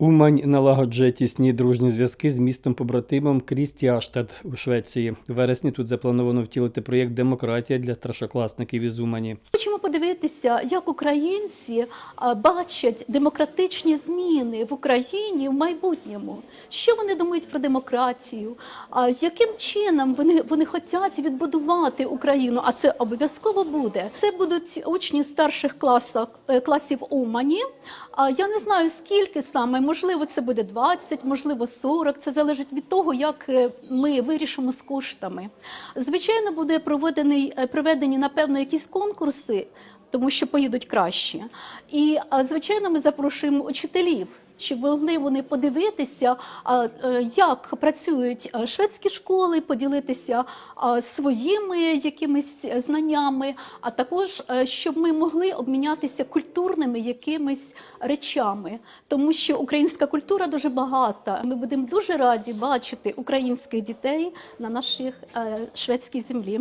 Умань налагоджує тісні дружні зв'язки з містом побратимом Крістіаштад у Швеції. У вересні тут заплановано втілити проєкт Демократія для старшокласників із Умані. Хочемо подивитися, як українці бачать демократичні зміни в Україні в майбутньому. Що вони думають про демократію? Яким чином вони, вони хочуть відбудувати Україну? А це обов'язково буде. Це будуть учні старших класах, е, класів Умані. Я не знаю скільки саме, можливо, це буде 20, можливо, 40. Це залежить від того, як е, ми вирішимо з коштами. Звичайно, буде проведений е, проведені напевно якісь конкурси, тому що поїдуть краще. І звичайно, ми запрошуємо учителів. Щоб могли вони подивитися, е, як працюють е, шведські школи, поділитися своїми якимись знаннями, а також е, щоб ми могли обмінятися культурними якимись речами, тому що українська культура дуже багата. Ми будемо дуже раді бачити українських дітей на нашій шведській землі.